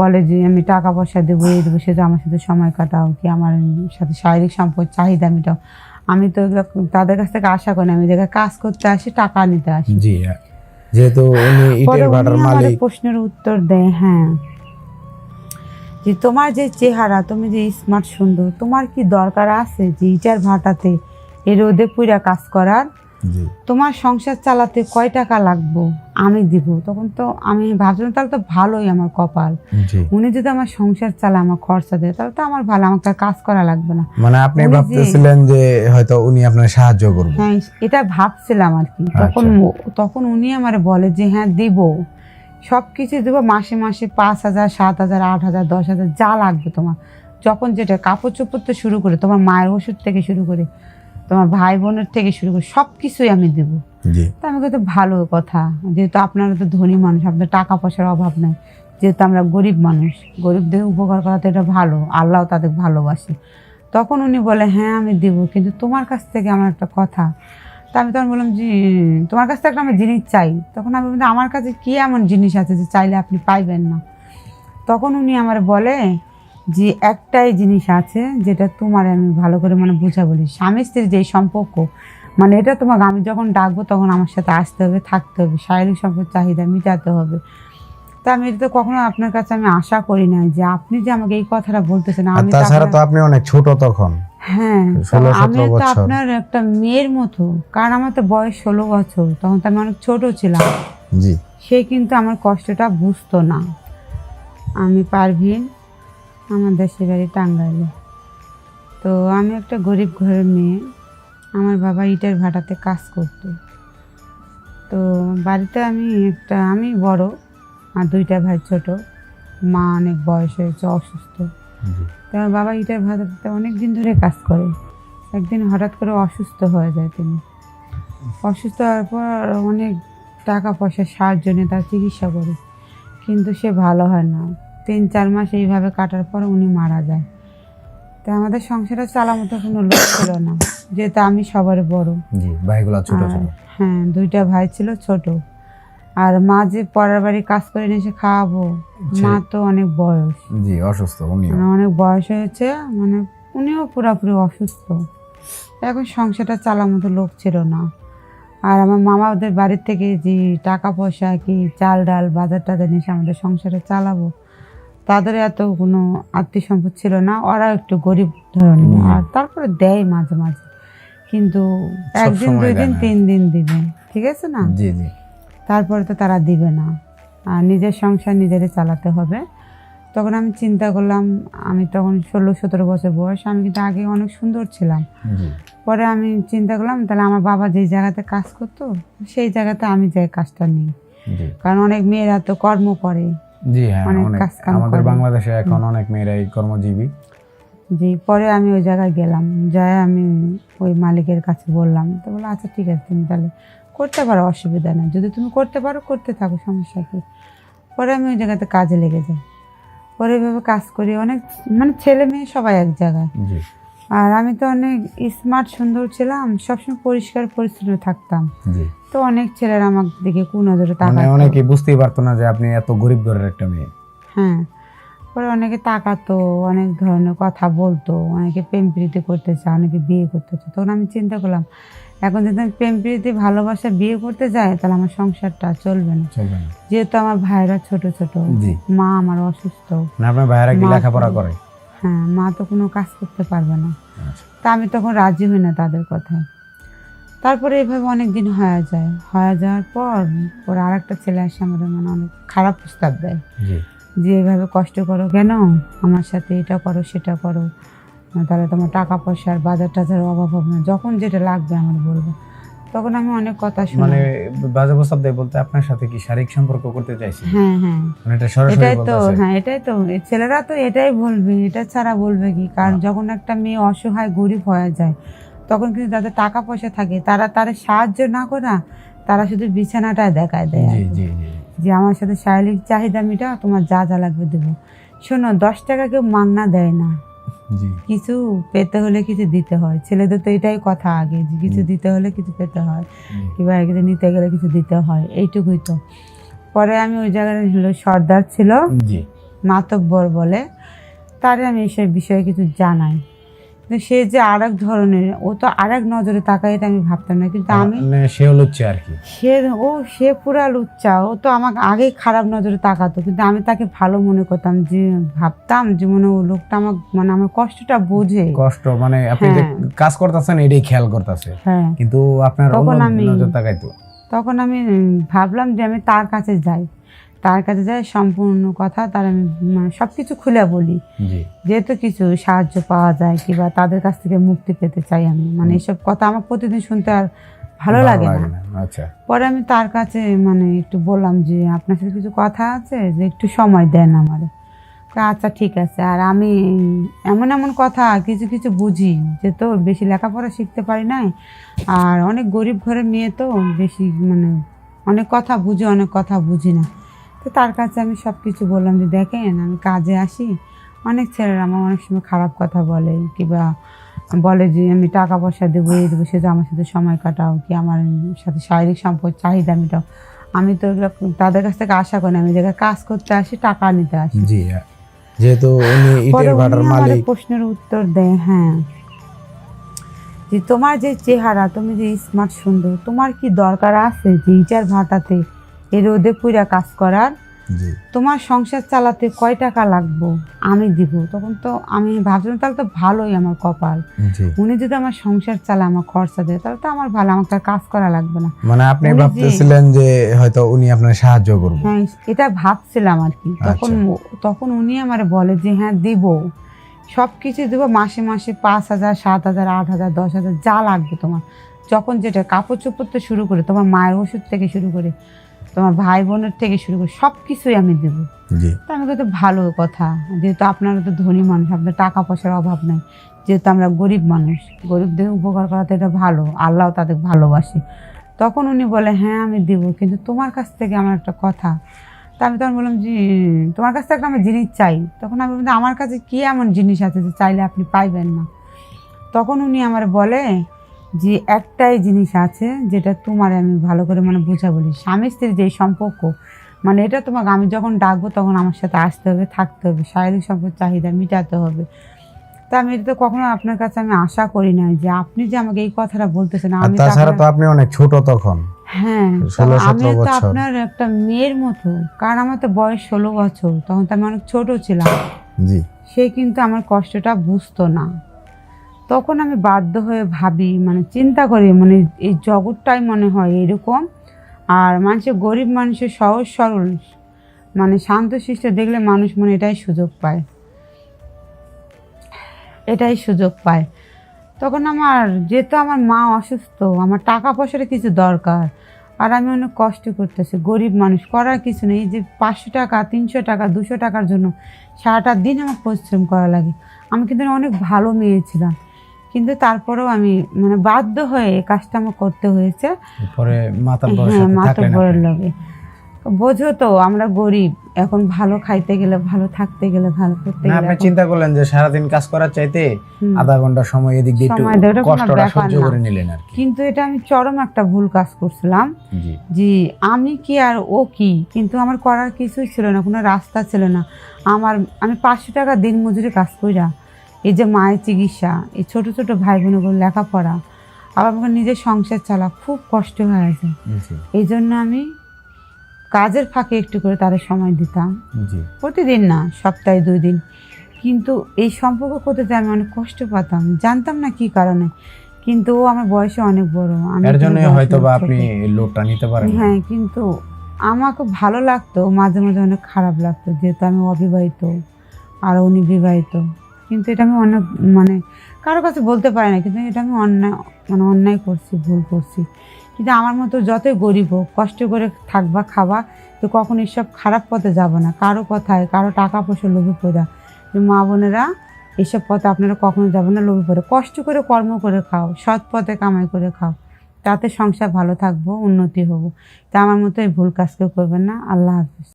বলে যে আমি টাকা পয়সা দেবো এই দেবো সেটা আমার সাথে সময় কাটাও কি আমার সাথে শারীরিক সম্পদ চাহিদা মেটাও। আমি তো এগুলো তাদের কাছ থেকে আশা করি আমি জায়গায় কাজ করতে আসি টাকা নিতে আসি। জি যেহেতু উনি ইটের ভাটার মালিক। প্রশ্নের উত্তর দেয় হ্যাঁ। যে তোমার যে চেহারা তুমি যে স্মার্ট সুন্দর তোমার কি দরকার আছে যে ইটার ভাটাতে এই রোদে পুইরা কাজ করার? তোমার সংসার চালাতে কয় টাকা লাগবো? আমি দিব। তখন তো আমি ভাবছিলাম তাহলে তো ভালোই আমার কপাল। উনি যদি আমার সংসার চালায় আমার খরচা দেয় তাহলে তো আমার ভালো আমাকে কাজ করা লাগবে না। মানে আপনি ভাবতেছিলেন যে হয়তো উনি আপনার সাহায্য করবে। হ্যাঁ এটা ভাবছিলাম আর কি। তখন আচ্ছা। তখন উনি আমার বলে যে হ্যাঁ দিব। সব কিছু দেবো মাসে মাসে পাঁচ হাজার সাত হাজার আট হাজার দশ হাজার যা লাগবে তোমার। যখন যেটা কাপড় চোপড় তো শুরু করে তোমার মায়ের ওষুধ থেকে শুরু করে। তোমার ভাই বোনের থেকে শুরু করে সব কিছুই আমি দেবো। তো আমি তো ভালো কথা। যেহেতু আপনারা তো ধনী মানুষ আপনাদের টাকা পয়সার অভাব নাই। যেহেতু আমরা গরিব মানুষ গরিবদের উপকার করা তো এটা ভালো আল্লাহ তাদের ভালোবাসে। তখন উনি বলে হ্যাঁ আমি দিব কিন্তু তোমার কাছ থেকে আমার একটা কথা। তা আমি তখন বললাম যে তোমার কাছ থেকে একটা আমার জিনিস চাই। তখন আমি বললাম আমার কাছে কি এমন জিনিস আছে যে চাইলে আপনি পাইবেন না? তখন উনি আমার বলে যে একটাই জিনিস আছে যেটা তোমার আমি ভালো করে মানে বোঝা বলি স্বামী স্ত্রীর যে সম্পর্ক মানে এটা তোমাকে আমি যখন ডাকবো তখন আমার সাথে আসতে হবে থাকতে হবে শারীরিক সম্পদ চাহিদা মিটাতে হবে। তা আমি এটা তো কখনো আপনার কাছে আমি আশা করি না যে আপনি যে আমাকে এই কথাটা বলতেছেন আমি তাছাড়া তো আপনি অনেক ছোট তখন। হ্যাঁ আমি তো আপনার একটা মেয়ের মতো কারণ আমার তো বয়স ষোলো বছর তখন তো আমি অনেক ছোট ছিলাম। জি। সে কিন্তু আমার কষ্টটা বুঝতো না। আমি পারভিন আমার দেশের বাড়ি টাঙ্গাইলে। তো আমি একটা গরিব ঘরের মেয়ে। আমার বাবা ইটের ভাটাতে কাজ করতো। তো বাড়িতে আমি একটা আমি বড় আর দুইটা ভাই ছোট। মা অনেক বয়স হয়েছে অসুস্থ। তো আমার বাবা ইটের ভাটাতে অনেক দিন ধরে কাজ করে। একদিন হঠাৎ করে অসুস্থ হয়ে যায় তিনি। অসুস্থ হওয়ার পর অনেক টাকা পয়সা সাহায্য নিয়ে তার চিকিৎসা করি। কিন্তু সে ভালো হয় না। তিন চার মাস এইভাবে কাটার পর উনি মারা যায়। তো আমাদের সংসারে চালার মতো কোনো লোক ছিল না যেহেতু আমি সবার বড়। জি ভাইগুলা ছোট ছোট হ্যাঁ দুইটা ভাই ছিল ছোট। আর মা যে পরের বাড়ি কাজ করে নিয়ে এসে খাওয়াবো মা তো অনেক বয়স। জি অসুস্থ মানে অনেক বয়স হয়েছে মানে উনিও পুরোপুরি অসুস্থ। এখন সংসারটা চালার মতো লোক ছিল না। আর আমার মামাদের বাড়ির থেকে যে টাকা পয়সা কি চাল ডাল বাজার টাজার নিয়ে এসে আমাদের সংসারে চালাবো তাদের এত কোনো আত্মীয় সম্পদ ছিল না ওরা একটু গরিব ধরনের। আর তারপরে দেয় মাঝে মাঝে। কিন্তু একদিন দুই দিন তিন দিন দিবে। ঠিক আছে না? জি জি। তারপরে তো তারা দিবে না। আর নিজের সংসার নিজেরে চালাতে হবে। তখন আমি চিন্তা করলাম আমি তখন ষোলো সতেরো বছর বয়স আমি কিন্তু আগে অনেক সুন্দর ছিলাম। পরে আমি চিন্তা করলাম তাহলে আমার বাবা যেই জায়গাতে কাজ করতো সেই জায়গাতে আমি যাই কাজটা নিই। কারণ অনেক মেয়েরা তো কর্ম করে। জি হ্যাঁ অনেক আমাদের বাংলাদেশে এখন অনেক মেয়েরাই কর্মজীবী। যে পরে আমি ওই জায়গায় গেলাম। যাই আমি ওই মালিকের কাছে বললাম তো বলল আচ্ছা ঠিক আছে তুমি তাহলে করতে পারো অসুবিধা নেই। যদি তুমি করতে পারো করতে থাকো সমস্যা কি? পরে আমি ওই জায়গাতে কাজে লেগে যাই। পরে এভাবে কাজ করি অনেক মানে ছেলে মেয়ে সবাই এক জায়গায়। জি। আর আমি তো অনেক স্মার্ট সুন্দর ছিলাম সবসময় পরিষ্কার পরিচ্ছন্ন থাকতাম। তো অনেক ছেলেরা আমার দিকে কোন নজরে মানে অনেকে বুঝতেই পারতো না যে আপনি এত গরিব ঘরের একটা মেয়ে। হ্যাঁ পরে অনেকে তাকাতো অনেক ধরনের কথা বলতো অনেকে প্রেম প্রীতি করতে চায় অনেকে বিয়ে করতে চায়। তখন আমি চিন্তা করলাম এখন যদি আমি প্রেম প্রীতি ভালোবাসা বিয়ে করতে যাই তাহলে আমার সংসারটা চলবে না। যেহেতু আমার ভাইরা ছোট ছোট মা আমার অসুস্থ। না আপনার ভাইয়েরা কি লেখাপড়া করে? হ্যাঁ মা তো কোনো কাজ করতে পারবে না। আচ্ছা। তা আমি তখন রাজি হই না তাদের কথায়। তারপরে এভাবে অনেক দিন হয়ে যায়। হয়ে যাওয়ার পর পরে আর একটা ছেলে আসে আমাদের মানে অনেক খারাপ প্রস্তাব দেয়। যে এভাবে কষ্ট করো কেন? আমার সাথে এটা করো সেটা করো। তাহলে তোমার টাকা পয়সার বাজার টাজার অভাব হবে না। যখন যেটা লাগবে আমার বলব। তখন আমি অনেক কথা শুনি। মানে বাজে প্রস্তাব দেয় বলতে আপনার সাথে কি শারীরিক সম্পর্ক করতে চাইছি হ্যাঁ হ্যাঁ। মানে এটা সরাসরি এটাই তো হ্যাঁ এটাই তো। ছেলেরা তো এটাই বলবে এটা ছাড়া বলবে কি? কারণ। যখন একটা মেয়ে অসহায় গরিব হয়ে যায় তখন কিন্তু যাদের টাকা পয়সা থাকে। তারা তারা সাহায্য না করে তারা শুধু বিছানাটা দেখায় দেয় জি জি জি। যে আমার সাথে শারীরিক চাহিদা মিটাও তোমার যা যা লাগবে দেবো। শোনো দশ টাকা কেউ মান্না দেয় না। কিছু পেতে হলে কিছু দিতে হয়। ছেলেদের তো এটাই কথা আগে যে কিছু দিতে হলে কিছু পেতে হয়। কিংবা কিছু নিতে গেলে কিছু দিতে হয়। এইটুকুই তো। পরে আমি ওই জায়গায় হলো সর্দার ছিল মাতব্বর বলে। তারে আমি এসব বিষয়ে কিছু জানাই। কিন্তু সে যে আর এক ধরনের ও তো আর এক নজরে তাকাই আমি ভাবতাম না কিন্তু আমি সে হচ্ছে আর কি। সে ও সে পুরা লুচ্চা ও তো আমাকে আগেই খারাপ নজরে তাকাতো কিন্তু আমি তাকে ভালো মনে করতাম যে ভাবতাম যে মনে ও লোকটা আমার মানে আমার কষ্টটা বোঝে। কষ্ট মানে আপনি যে হ্যাঁ। কাজ করতেছেন এটাই খেয়াল করতেছে। হ্যাঁ। কিন্তু আপনার অন্য নজর তাকাইতো। তখন আমি ভাবলাম যে আমি তার কাছে যাই। তার কাছে যাই সম্পূর্ণ কথা তার আমি মানে সব কিছু খুলে বলি। যেহেতু কিছু সাহায্য পাওয়া যায় কিংবা তাদের কাছ থেকে মুক্তি পেতে চাই আমি মানে এসব কথা আমার প্রতিদিন শুনতে আর ভালো লাগে না। আচ্ছা। পরে আমি তার কাছে মানে একটু বললাম যে আপনার সাথে কিছু কথা আছে? যে একটু সময় দেন আমার। আচ্ছা ঠিক আছে। আর আমি এমন এমন কথা কিছু কিছু বুঝি যে তো বেশি লেখাপড়া শিখতে পারি নাই। আর অনেক গরিব ঘরের মেয়ে তো বেশি মানে অনেক কথা বুঝি অনেক কথা বুঝি না। তো তার কাছে আমি সব কিছু বললাম যে দেখেন আমি কাজে আসি। অনেক ছেলেরা আমার অনেক সময় খারাপ কথা বলে কিংবা বলে যে আমি টাকা পয়সা দেবো এই দেবো সে যে আমার সাথে সময় কাটাও কি আমার সাথে শারীরিক সম্পদ চাহিদা মেটাও? আমি তো এগুলো তাদের কাছ থেকে আশা করি আমি জায়গায় কাজ করতে আসি টাকা নিতে আসি। যেহেতু উনি ইটের ভাটার মালিক। প্রশ্নের উত্তর দেয় হ্যাঁ। যে তোমার যে চেহারা তুমি যে স্মার্ট সুন্দর তোমার কি দরকার আছে যে ইটার ভাটাতে? এই রোদে পুরা কাজ করার। তোমার সংসার চালাতে কয় টাকা লাগবো? আমি দিব। তখন তো আমি ভাবছিলাম তাহলে তো ভালোই আমার কপাল। উনি যদি আমার সংসার চালা আমার খরচা দেয় তাহলে তো আমার ভালো আমাকে কাজ করা লাগবে না। মানে আপনি ভাবতেছিলেন যে হয়তো উনি আপনার সাহায্য করবে। হ্যাঁ এটা ভাবছিলাম আর কি। তখন আচ্ছা। তখন উনি আমার বলে যে হ্যাঁ দিব। সব কিছু দেবো মাসে মাসে পাঁচ হাজার সাত হাজার আট হাজার দশ হাজার যা লাগবে তোমার। যখন যেটা কাপড় চোপড় থেকে শুরু করে তোমার মায়ের ওষুধ থেকে শুরু করে। তোমার ভাই বোনের থেকে শুরু করে সব কিছুই আমি দেবো। তো আমি তো ভালো কথা। যেহেতু আপনারা তো ধনী মানুষ আপনার টাকা পয়সার অভাব নাই। যেহেতু আমরা গরিব মানুষ গরিবদের উপকার করা তো এটা ভালো আল্লাহ তাদের ভালোবাসে। তখন উনি বলে হ্যাঁ আমি দিব কিন্তু তোমার কাছ থেকে আমার একটা কথা। তা আমি তখন বললাম যে তোমার কাছ থেকে আমার জিনিস চাই। তখন আমি বললাম আমার কাছে কী এমন জিনিস আছে যে চাইলে আপনি পাইবেন না? তখন উনি আমার বলে যে একটাই জিনিস আছে যেটা তোমার আমি ভালো করে মানে বোঝা বলি স্বামী স্ত্রীর যে সম্পর্ক মানে এটা তোমাকে আমি যখন ডাকবো তখন আমার সাথে আসতে হবে থাকতে হবে শারীরিক সম্পদ চাহিদা মেটাতে হবে। তা আমি এটা তো কখনো আপনার কাছে আমি আশা করি না যে আপনি যে আমাকে এই কথাটা বলতেছেন আমি তাছাড়া তো আপনি অনেক ছোট তখন। হ্যাঁ আমি তো আপনার একটা মেয়ের মতো কারণ আমার তো বয়স ষোলো বছর তখন তো আমি অনেক ছোট ছিলাম। জি। সে কিন্তু আমার কষ্টটা বুঝতো না। তখন আমি বাধ্য হয়ে ভাবি মানে চিন্তা করি মানে এই জগৎটাই মনে হয় এরকম। আর মানুষের, গরিব মানুষের সহজ সরল মানে শান্তশিষ্ট দেখলে মানুষ মনে এটাই সুযোগ পায়। এটাই সুযোগ পায়। তখন আমার, যেহেতু আমার মা অসুস্থ, আমার টাকা পয়সার কিছু দরকার। আর আমি অনেক কষ্ট করতেছি, গরিব মানুষ, করার কিছু নেই। যে পাঁচশো টাকা, তিনশো টাকা, দুশো টাকার জন্য সারাটা দিন আমার পরিশ্রম করা লাগে। আমি কিন্তু অনেক ভালো মেয়ে ছিলাম। কিন্তু তারপরেও আমি মানে বাধ্য হয়ে এই কাজটা আমার করতে হয়েছে। পরে হ্যাঁ। লাগে। বোঝো তো আমরা গরিব এখন ভালো খাইতে গেলে ভালো থাকতে গেলে ভালো করতে গেলে আপনি চিন্তা করলেন যে সারাদিন কাজ করার চাইতে আধা ঘণ্টা সময় এদিক দিয়ে একটু কষ্টটা সহ্য করে নিলেন আর কিন্তু এটা আমি চরম একটা ভুল কাজ করছিলাম জি। যে আমি কি আর ও কি? কিন্তু আমার করার কিছুই ছিল না কোনো রাস্তা ছিল না। আমার আমি পাঁচশো টাকা দিন মজুরি কাজ কইরা এই যে মায়ের চিকিৎসা এই ছোট ছোট ভাই বোনগুলো লেখাপড়া আবার আমাকে নিজের সংসার চালা খুব কষ্ট হয়ে আছে এই জন্য আমি কাজের ফাঁকে একটু করে তাদের সময় দিতাম। প্রতিদিন না সপ্তাহে দুই দিন। কিন্তু এই সম্পর্ক করতে যে আমি অনেক কষ্ট পেতাম জানতাম না কি কারণে। কিন্তু ও আমার বয়সে অনেক বড় আমি এর জন্য হয়তো বা আপনি লোডটা নিতে পারেন হ্যাঁ কিন্তু আমাকে ভালো লাগতো মাঝে মাঝে অনেক খারাপ লাগতো যেহেতু আমি অবিবাহিত আর উনি বিবাহিত কিন্তু এটা আমি অনেক মানে কারও কাছে বলতে পারি না, কিন্তু এটা আমি অন্যায় মানে অন্যায় করছি, ভুল করছি। কিন্তু আমার মতো যতই গরিব হোক, কষ্ট করে থাকবা খাবা, তো কখনো এসব খারাপ পথে যাব না। কারও কথায়, কারও টাকা পয়সা লোভে পড়া। মা বোনেরা এসব পথে আপনারা কখনো যাবেন না, লোভে পড়ে। কষ্ট করে কর্ম করে খাও, সৎ পথে কামাই করে খাও। তাতে সংসার ভালো থাকব, উন্নতি হব। তা আমার মতো এই ভুল কাজ কেউ করবেন না। আল্লাহ হাফিজ।